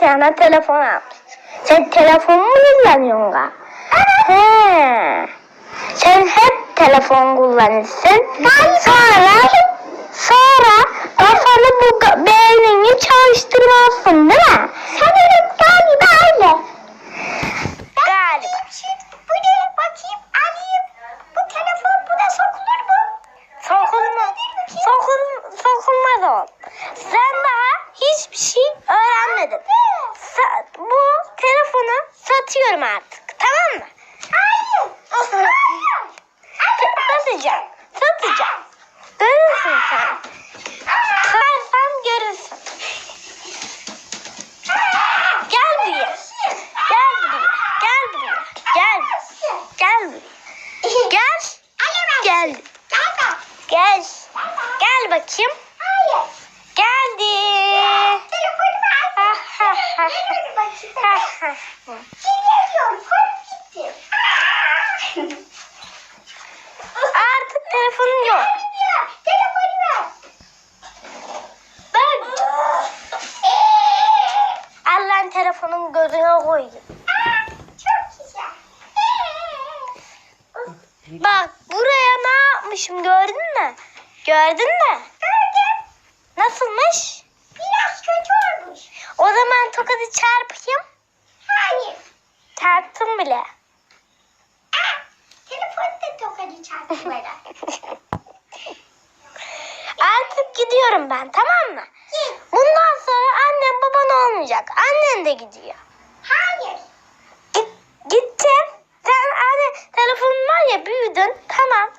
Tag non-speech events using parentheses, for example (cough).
tane telefon almış. Sen telefon mu kullanıyorsun ga? He. Sen hep telefon kullanırsın. Sonra sonra kafanı bu beynini çalıştırmazsın değil mi? Sanırım galiba öyle. Galiba. Bu ne? Bakayım alayım. Bu telefon buna sokulur mu? Sokulma, sokul, sokulmaz o. Sen daha hiçbir şey öğrenmedin. Telefonu satıyorum artık. Tamam mı? Hayır. Hayır. Satacağım. Satacağım. Görürsün sen. Satarsan görürsün. Gel buraya. Gel buraya. Gel buraya. Gel. Gel buraya. Gel. Gel. Gel. Gel. Bakayım. Geldi. Telefonumu al. Ha ha ha. Ver Artık telefonun yok. Telefonu ver. Ben Allah'ın telefonun gözüne koyayım. Güzel. Bak buraya ne yapmışım gördün mü? Gördün mü? Gördüm. Nasılmış? Biraz kötü olmuş. O zaman tokadı çarpayım. Hayır. Çarptım bile. Aa, telefon (laughs) Artık gidiyorum ben tamam mı? Git. Bundan sonra annem baban olmayacak. Annen de gidiyor. Hayır. Git, gideceğim. Sen hani telefonun var ya büyüdün. Tamam.